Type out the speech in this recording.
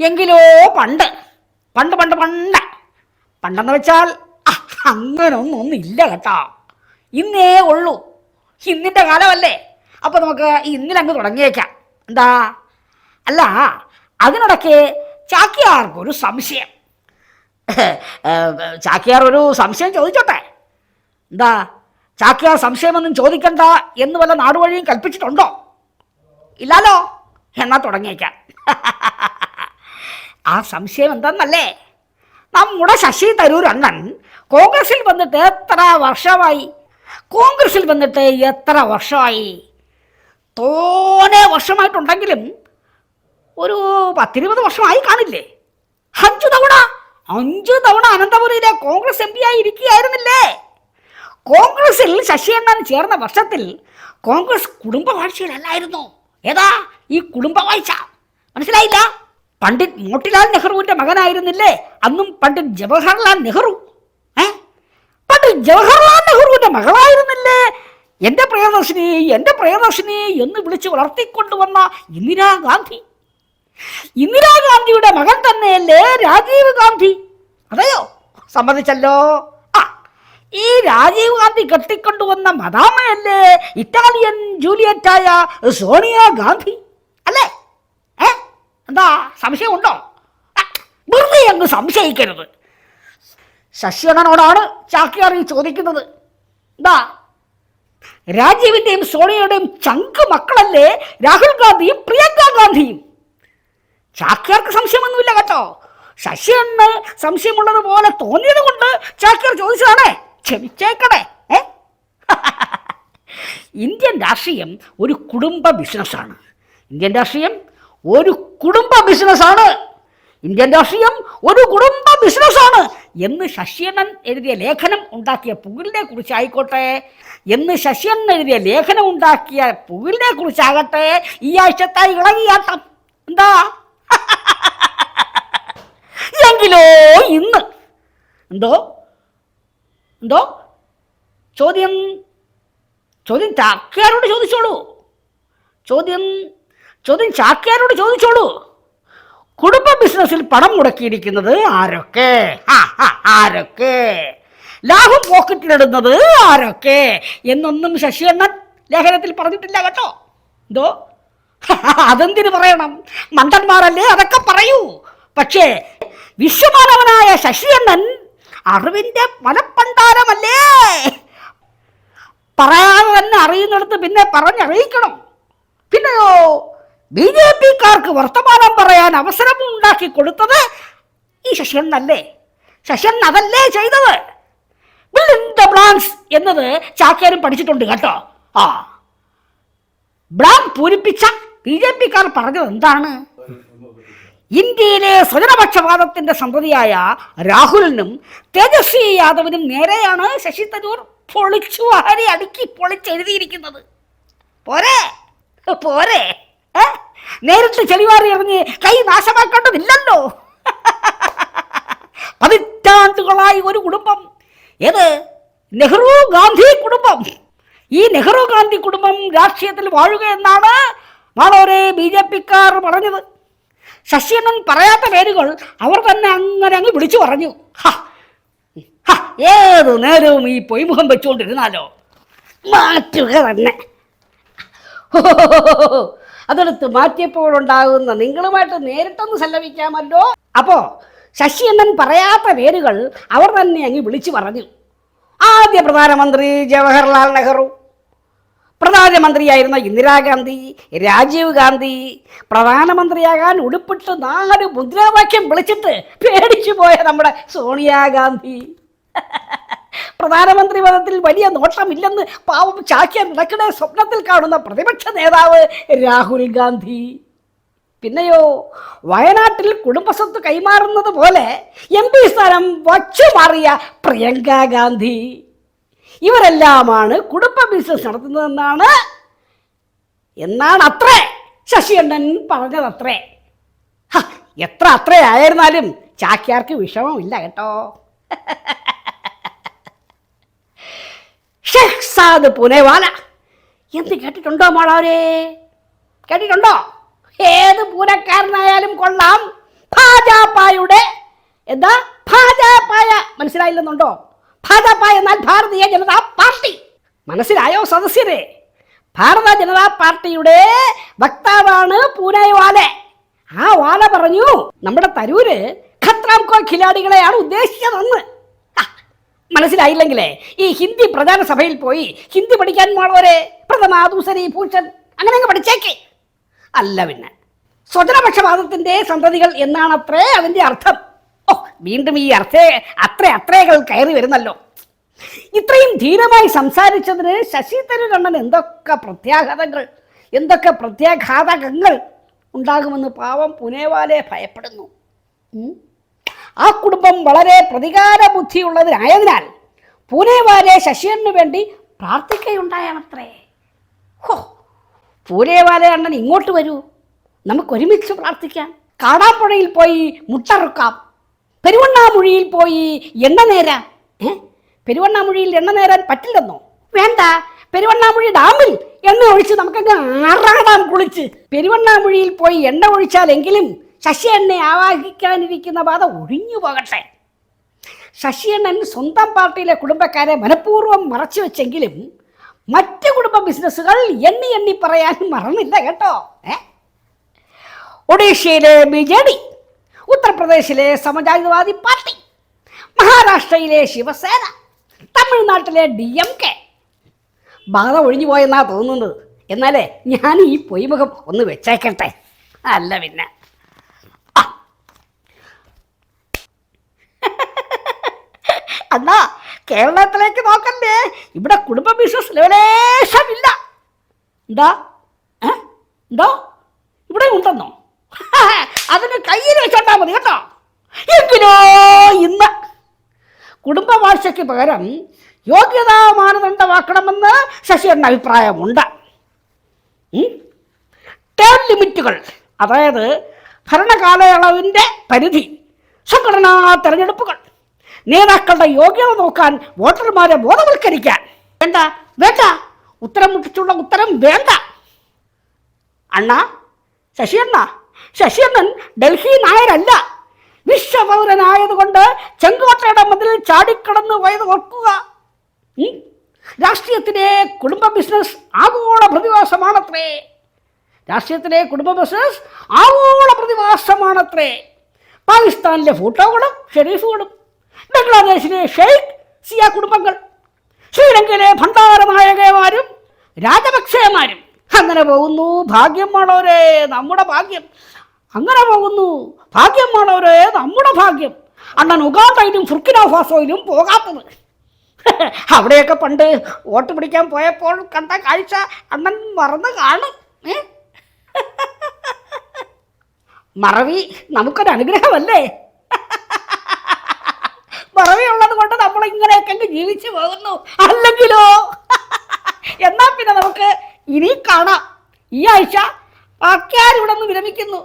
എങ്കിലോ പണ്ട്. പണ്ട് പണ്ട് പണ്ട്. പണ്ടെന്ന് വെച്ചാൽ അങ്ങനൊന്നും ഇല്ല കേട്ടോ. ഇന്നേ ഉള്ളൂ. ഇന്നിന്റെ കാലമല്ലേ. അപ്പോൾ നമുക്ക് ഇന്നിലങ്ങ് തുടങ്ങിയേക്കാം. എന്താ? അല്ല അതിനിടയ്ക്ക് ചാക്കിയാർക്കൊരു സംശയം. ചാക്കിയാർ ഒരു സംശയം ചോദിച്ചോട്ടെ. എന്താ? ചാക്കിയാർ സംശയമൊന്നും ചോദിക്കണ്ട എന്ന് വല്ല നാടുവഴിയും കൽപ്പിച്ചിട്ടുണ്ടോ? ഇല്ലാലോ? എന്നാ തുടങ്ങിയേക്കാം. ആ സംശയം എന്തെന്നല്ലേ? നമ്മുടെ ശശി തരൂർ അണ്ണൻ കോൺഗ്രസിൽ വന്നിട്ട് എത്ര വർഷമായി? കോൺഗ്രസിൽ വന്നിട്ട് എത്ര വർഷമായി? തോനെ വർഷമായിട്ടുണ്ടെങ്കിലും ഒരു പത്തിരുപത് വർഷമായി കാണില്ലേ? അഞ്ചു തവണ അഞ്ചു തവണ അനന്തപുരിയിലെ കോൺഗ്രസ് എം പി ആയി ഇരിക്കുകയായിരുന്നില്ലേ? കോൺഗ്രസിൽ ശശി ശശിയണ്ണൻ ചേർന്ന വർഷത്തിൽ കോൺഗ്രസ് കുടുംബവാഴ്ചയിലല്ലായിരുന്നു. ഏതാ? ഈ കുടുംബവാഴ്ച. മനസ്സിലായില്ല? പണ്ഡിറ്റ് മോട്ടിലാൽ നെഹ്റുവിന്റെ മകനായിരുന്നില്ലേ? അന്നും പണ്ഡിറ്റ് ജവഹർലാൽ നെഹ്റു. ഏ? പണ്ഡിറ്റ് ജവഹർലാൽ നെഹ്റുവിന്റെ മകളായിരുന്നില്ലേ? എന്റെ പ്രിയദർശിനി എന്റെ പ്രിയദർശിനി എന്ന് വിളിച്ച് വളർത്തിക്കൊണ്ടുവന്ന ഇന്ദിരാഗാന്ധി. ഇന്ദിരാഗാന്ധിയുടെ മകൻ തന്നെയല്ലേ രാജീവ് ഗാന്ധി. അതെയോ? സമ്മതിച്ചല്ലോ. ആ ഈ രാജീവ് ഗാന്ധി കെട്ടിക്കൊണ്ടുവന്ന മദാമയല്ലേ ഇറ്റാലിയൻ ജൂലിയറ്റായ സോണിയ ഗാന്ധി അല്ലേ? എന്താ സംശയമുണ്ടോ? വെറുതെ അങ്ങ് സംശയിക്കരുത്. ശശിയണ്ണനോടാണ് ചാക്യാർ ഈ ചോദിക്കുന്നത്. എന്താ രാജീവിന്റെയും സോണിയയുടെയും ചങ്ക് മക്കളല്ലേ രാഹുൽ ഗാന്ധിയും പ്രിയങ്ക ഗാന്ധിയും? ചാക്യാർക്ക് സംശയമൊന്നുമില്ല കേട്ടോ. ശശിയണ്ണന് സംശയമുള്ളത് പോലെ തോന്നിയത് കൊണ്ട് ചാക്യാർ ചോദിച്ചതാണേ. ക്ഷമിച്ചേക്കണേ ഇന്ത്യൻ രാഷ്ട്രീയം ഒരു കുടുംബ ബിസിനസ്സാണ്. ഇന്ത്യൻ രാഷ്ട്രീയം ഒരു കുടുംബ ബിസിനസ്സാണ്. ഇന്ത്യൻ രാഷ്ട്രീയം ഒരു കുടുംബ ബിസിനസ്സാണ്. എന്ന് ശശിയണ്ണൻ എഴുതിയ ലേഖനം ഉണ്ടാക്കിയ പുകിലിനെ കുറിച്ചായിക്കോട്ടെ. എന്ന് ശശിയണ്ണൻ എഴുതിയ ലേഖനം ഉണ്ടാക്കിയ പുകിലിനെ കുറിച്ചാകട്ടെ. ഈ ആഴ്ചത്തെ ഇളകിയാട്ടം. എന്താ? എങ്കിലോ ഇന്ന്. എന്തോ? എന്തോ? ചോദ്യം ചോദ്യം ചാക്യാരോട് ചോദിച്ചോളൂ. ചോദ്യം ചോദ്യം ചാക്യാരോട് ചോദിച്ചോളൂ. കുടുംബ ബിസിനസ്സിൽ പണം മുടക്കിയിരിക്കുന്നത് ആരൊക്കെ? ആരൊക്കെ? ലാഭം പോക്കറ്റിലിടുന്നത് ആരൊക്കെ? എന്നൊന്നും ശശികണ്ണൻ ലേഖനത്തിൽ പറഞ്ഞിട്ടില്ല കേട്ടോ. എന്തോ? അതെന്തിനു പറയണം? മണ്ടന്മാരല്ലേ? അതൊക്കെ പറയൂ. പക്ഷേ വിശ്വമാനവനായ ശശിയണ്ണൻ അറിവിന്റെ മലപ്പണ്ടാരമല്ലേ പറയാതെ തന്നെ അറിയുന്നിടത്ത് പിന്നെ പറഞ്ഞറിയിക്കണം. പിന്നെയോ? ബി ജെ പിക്കാർക്ക് വർത്തമാനം പറയാൻ അവസരം ഉണ്ടാക്കി കൊടുത്തത് ഈ ശശിയണ്ണല്ലേ? ശശിയണ്ണൻ അതല്ലേ ചെയ്തത്? ബ്ലാങ്ക്സ് എന്നത് ചാക്യാരും പഠിച്ചിട്ടുണ്ട് കേട്ടോ. ആ. ബ്ലാങ്ക് പൂരിപ്പിച്ച ബി ജെ പിക്കാർ പറഞ്ഞത് എന്താണ്? ഇന്ത്യയിലെ സ്വജനപക്ഷപാതത്തിന്റെ സന്തതിയായ രാഹുലിനും തേജസ്വി യാദവിനും നേരെയാണ് ശശി തരൂർ പൊളിച്ചു വാരി അടുക്കി പൊളിച്ചെഴുതിയിരിക്കുന്നത്. പോരെ? പോരെ? നേരിട്ട് ചെളിവാറി എറിഞ്ഞ് കൈ നാശമാക്കേണ്ടതില്ലല്ലോ. പതിറ്റാണ്ടുകളായി ഒരു കുടുംബം. ഏത്? നെഹ്റു ഗാന്ധി കുടുംബം. ഈ നെഹ്റു ഗാന്ധി കുടുംബം രാഷ്ട്രീയത്തിൽ വാഴുക എന്നാണ് മാളോരെ ബി ജെ പിക്കാർ പറഞ്ഞത്. ശശിയണ്ണൻ പറയാത്ത പേരുകൾ അവർ തന്നെ അങ്ങനെ അങ്ങ് വിളിച്ചു പറഞ്ഞു. ഹാ ഏത് നേരവും ഈ പൊയ്മുഖം വെച്ചുകൊണ്ടിരുന്നാലോ? മാറ്റുക തന്നെ. ഹോഹോഹോഹോ. അതെടുത്ത് മാറ്റിയപ്പോഴുണ്ടാകുന്ന നിങ്ങളുമായിട്ട് നേരിട്ടൊന്ന് സല്ലപിക്കാമല്ലോ. അപ്പോ ശശിയെന്നൻ പറയാത്ത പേരുകൾ അവർ തന്നെ അങ്ങ് വിളിച്ചു പറഞ്ഞു. ആദ്യ പ്രധാനമന്ത്രി ജവഹർലാൽ നെഹ്റു പ്രധാനമന്ത്രിയായിരുന്ന ഇന്ദിരാഗാന്ധി രാജീവ് ഗാന്ധി പ്രധാനമന്ത്രിയാകാൻ ഉടുപ്പിട്ട് നാല് മുദ്രാവാക്യം വിളിച്ചിട്ട് പേടിച്ചു പോയ നമ്മുടെ സോണിയാഗാന്ധി. പ്രധാനമന്ത്രി പദത്തിൽ വലിയ നോട്ടമില്ലെന്ന് പാവം ചാക്യാൻ നടക്കണേ സ്വപ്നത്തിൽ കാണുന്ന പ്രതിപക്ഷ നേതാവ് രാഹുൽ ഗാന്ധി. പിന്നെയോ വയനാട്ടിൽ കുടുംബസ്വത്ത് കൈമാറുന്നത് പോലെ എം പി സ്ഥാനം വച്ചു മാറിയ പ്രിയങ്ക ഗാന്ധി. ഇവരെല്ലാമാണ് കുടുംബ ബിസിനസ് നടത്തുന്നതെന്നാണ് എന്നാണ് അത്രേ. ശശികണ്ഠൻ പറഞ്ഞതത്രേ. എത്ര അത്രയായിരുന്നാലും ചാക്യാർക്ക് വിഷമമില്ല കേട്ടോ. ഷെഹ്സാദ് പുനെവാല. എന്ത് കേട്ടിട്ടുണ്ടോ മോളവരെ? കേട്ടിട്ടുണ്ടോ? ഏത് പൂരക്കാരനായാലും കൊള്ളാം. ഭാജപായുടെ എന്താ? ഭാജപായ മനസ്സിലായില്ലെന്നുണ്ടോ? ഭാജാപ്പായ എന്നാൽ ഭാരതീയ ജനതാ പാർട്ടി. മനസ്സിലായോ സദസ്യരെ? ഭാരത ജനതാ പാർട്ടിയുടെ വക്താവാണ് പൂനെ വാലെ ആ വാല പറഞ്ഞു നമ്മുടെ തരൂര് ഖത്രാംകോ ഖിലാടികളെയാണ് ഉദ്ദേശിച്ചതെന്ന്. മനസ്സിലായില്ലെങ്കിലേ ഈ ഹിന്ദി പ്രധാന സഭയിൽ പോയി ഹിന്ദി പഠിക്കാൻ പോണവരെ പ്രഥമാദൂസരി ഭൂഷൻ അങ്ങനെ അങ്ങ് പഠിച്ചേക്ക്. അല്ല പിന്നെ സ്വജനപക്ഷപാതത്തിന്റെ സന്തതികൾ എന്നാണത്രേ അതിന്റെ അർത്ഥം. ഓ വീണ്ടും ഈ അർത്ഥേ അത്ര അത്രേകൾ കയറി വരുന്നല്ലോ. ഇത്രയും ധീരമായി സംസാരിച്ചതിന് ശശി തരൂരണ്ണൻ എന്തൊക്കെ പ്രത്യാഘാതങ്ങൾ എന്തൊക്കെ പ്രത്യാഘാതകങ്ങൾ ഉണ്ടാകുമെന്ന് പാവം പുനേവാലെ ഭയപ്പെടുന്നു. ആ കുടുംബം വളരെ പ്രതികാര ബുദ്ധിയുള്ളതിനായതിനാൽ പൂനെവാരെ ശശിയണ്ണു വേണ്ടി പ്രാർത്ഥിക്കുകയുണ്ടായാണത്രേ ഹോ പൂനെവാലെ അണ്ണൻ ഇങ്ങോട്ട് വരൂ. നമുക്ക് ഒരുമിച്ച് പ്രാർത്ഥിക്കാം. കാടാപ്പുഴയിൽ പോയി മുട്ടറുക്കാം. പെരുവണ്ണാമുഴിയിൽ പോയി എണ്ണ നേരാ ഏ? പെരുവണ്ണാമുഴിയിൽ എണ്ണ നേരാൻ പറ്റില്ലെന്നോ? വേണ്ട. പെരുവണ്ണാമുഴി ഡാമിൽ എണ്ണ ഒഴിച്ച് നമുക്കങ്ങ് ആറാടാം കുളിച്ച്. പെരുവണ്ണാമുഴിയിൽ പോയി എണ്ണ ഒഴിച്ചാലെങ്കിലും ശശി എന്നെ ആവാഹിക്കാനിരിക്കുന്ന ബാധ ഒഴിഞ്ഞു പോകട്ടെ. ശശിയണ്ണൻ സ്വന്തം പാർട്ടിയിലെ കുടുംബക്കാരെ മനഃപൂർവം മറച്ചു വെച്ചെങ്കിലും മറ്റ് കുടുംബ ബിസിനസ്സുകൾ എണ്ണി എണ്ണി പറയാൻ മറന്നില്ല കേട്ടോ. ഏ? ഒഡീഷയിലെ ബി ജെ ഡി ഉത്തർപ്രദേശിലെ സമജാതിവാദി പാർട്ടി മഹാരാഷ്ട്രയിലെ ശിവസേന തമിഴ്നാട്ടിലെ ഡി എം കെ. ബാധ ഒഴിഞ്ഞു തോന്നുന്നത്. എന്നാലേ ഞാൻ ഈ പൊയ്മുഖം ഒന്ന് വെച്ചേക്കട്ടെ. അല്ല പിന്നെ ആ. അണ്ണാ കേരളത്തിലേക്ക് നോക്കണ്ടേ? ഇവിടെ കുടുംബ ബിസിനസ് ലേശമില്ല. എന്താ? എന്തോ ഇവിടെ ഉണ്ടെന്നോ? അതിന് കയ്യിൽ വെച്ചോണ്ടാ മതി കേട്ടോ. എങ്കിലോ ഇന്ന്? കുടുംബവാഴ്ചയ്ക്ക് പകരം യോഗ്യതാ മാനദണ്ഡമാക്കണമെന്ന് ശശിയുടെ അഭിപ്രായമുണ്ട്? ടേം ലിമിറ്റുകൾ അതായത് ഭരണകാലയളവിന്റെ പരിധി സംഘടനാ തെരഞ്ഞെടുപ്പുകൾ. നേതാക്കളുടെ യോഗ്യത നോക്കാൻ വോട്ടർമാരെ ബോധവൽക്കരിക്കാൻ. വേണ്ട വേണ്ട. ഉത്തരം മുട്ടിച്ചുള്ള ഉത്തരം വേണ്ട. അണ്ണ ശശിയണ്ണ ശശിയണ്ണൻ ഡൽഹി നായരല്ല. വിശ്വപൗരനായതുകൊണ്ട് ചെങ്കോട്ടയുടെ മതിലിൽ ചാടിക്കടന്ന് പോയത് ഓർക്കുക? രാഷ്ട്രീയത്തിലെ കുടുംബ ബിസിനസ് ആഗോള പ്രതിഭാസമാണത്രേ. രാഷ്ട്രീയത്തിലെ കുടുംബ ബിസിനസ് ആഗോള പ്രതിഭാസമാണത്രേ. പാകിസ്ഥാനിലെ ഫോട്ടോകളും ഷെരീഫുകളും ബംഗ്ലാദേശിലെ ഷെയ്ഖ് സിയ കുടുംബങ്ങൾ ശ്രീലങ്കയിലെ ഭണ്ഡാര നായകന്മാരും രാജപക്ഷയമാരും അങ്ങനെ പോകുന്നു. ഭാഗ്യമാണവരെ നമ്മുടെ ഭാഗ്യം. അങ്ങനെ പോകുന്നു. ഭാഗ്യമാണവരെ നമ്മുടെ ഭാഗ്യം. അണ്ണൻ ഉഗാണ്ടയിലും ഫുർക്കിന ഫാസോയിലും പോകാത്തത്. അവിടെയൊക്കെ പണ്ട് വോട്ട് പിടിക്കാൻ പോയപ്പോൾ കണ്ട കാഴ്ച അണ്ണൻ മറന്ന് കാണും? മറവി നമുക്കൊരു അനുഗ്രഹമല്ലേ മറവി ഉള്ളത് കൊണ്ട് ഇങ്ങനെയൊക്കെ ജീവിച്ചു പോകുന്നു. അല്ലെങ്കിലോ? എന്നാ പിന്നെ നമുക്ക് ഇനി കാണാം. ഈ ആഴ്ച ബാക്കിയാരിവിടെ നിന്ന് വിരമിക്കുന്നു.